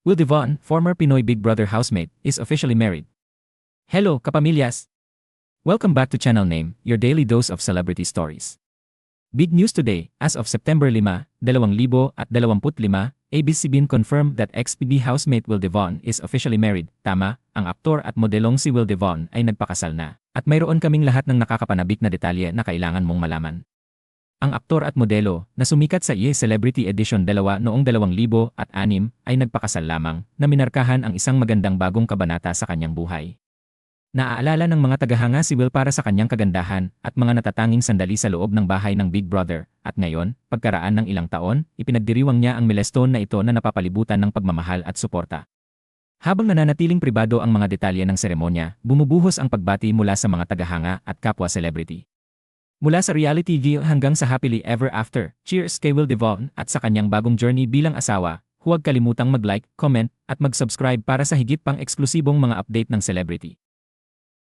Will Devon, former Pinoy Big Brother housemate, is officially married. Hello, kapamilyas! Welcome back to channel name, your daily dose of celebrity stories. Big news today, as of September 5, 2025, ABCBN confirmed that ex-PB housemate Will Devon is officially married. Tama, ang aktor at modelong si Will Devon ay nagpakasal na. At mayroon kaming lahat ng nakakapanabik na detalye na kailangan mong malaman. Ang aktor at modelo na sumikat sa IE Celebrity Edition 2 noong 2006 ay nagpakasal lamang na minarkahan ang isang magandang bagong kabanata sa kanyang buhay. Naaalala ng mga tagahanga si Will para sa kanyang kagandahan at mga natatanging sandali sa loob ng bahay ng Big Brother at ngayon, pagkaraan ng ilang taon, ipinagdiriwang niya ang milestone na ito na napapalibutan ng pagmamahal at suporta. Habang nananatiling pribado ang mga detalye ng seremonya, bumubuhos ang pagbati mula sa mga tagahanga at kapwa celebrity. Mula sa reality view hanggang sa happily ever after, cheers kay Will Devon at sa kanyang bagong journey bilang asawa, huwag kalimutang mag-like, comment, at mag-subscribe para sa higit pang eksklusibong mga update ng celebrity.